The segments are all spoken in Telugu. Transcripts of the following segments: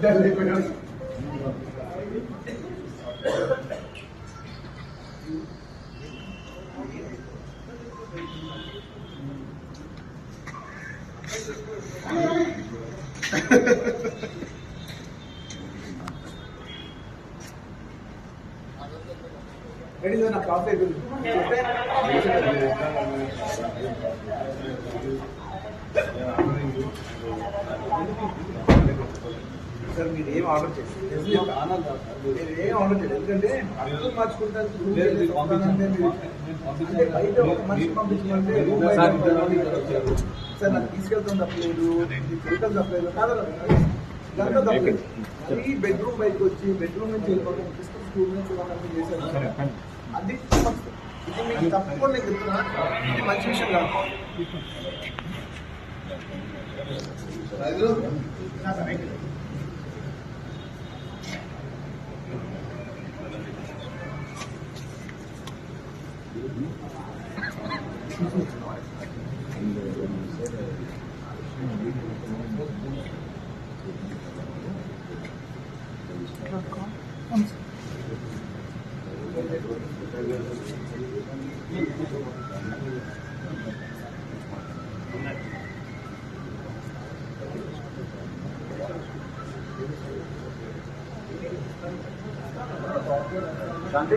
the liberals. Ready, sir? Now, coffee will. Yeah. Sir మీరు ఏం ఆర్డర్ చేయండి మీరు ఏం ఆర్డర్ చేయండి ఎందుకంటే అర్థం మార్చుకుంటారు అంటే బయట ఒక మనిషి పంపించమంటే సార్ నాకు తీసుకెళ్తాం తప్పలేదు. చేయటం తప్పలేదు. కాదు దాంట్లో తప్పలేదు. ఈ బెడ్రూమ్ బయటకు వచ్చి బెడ్రూమ్ నుంచి వెళ్ళిపోవడం స్కూల్ నుంచి చేశారు? అది. ఇది మీకు తప్పకుండా నేను చెప్తున్నా. ఇది మంచి విషయం కాదు. Danke.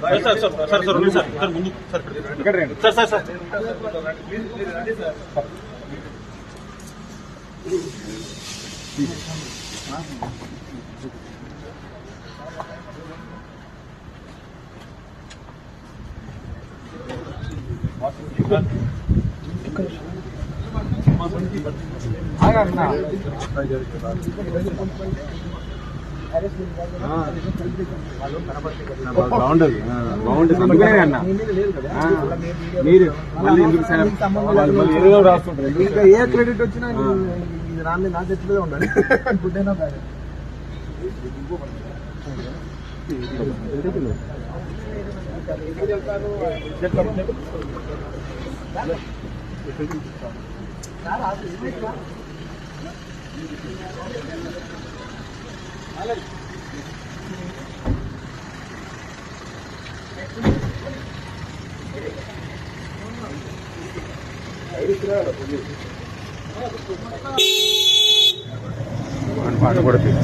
Sir sir sir sir ఉంది సార్ సార్ ముందు సార్ ఇక్కడ రండి సార్ సార్ సార్ ఆగన్నా బాగుండదు బాగుంటుంది అందుకనే అన్న మీరు మళ్ళీ ఎందుకు రాస్తుంటారు ఇంకా ఏ క్రెడిట్ వచ్చినా ఇది నా చెట్లు నా చేతిలో ఉండాలి గుడ్ అయినా బ్యాడ్ పాట పడుతుంది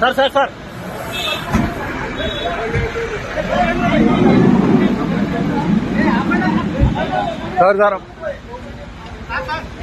Sir sir sir sir sir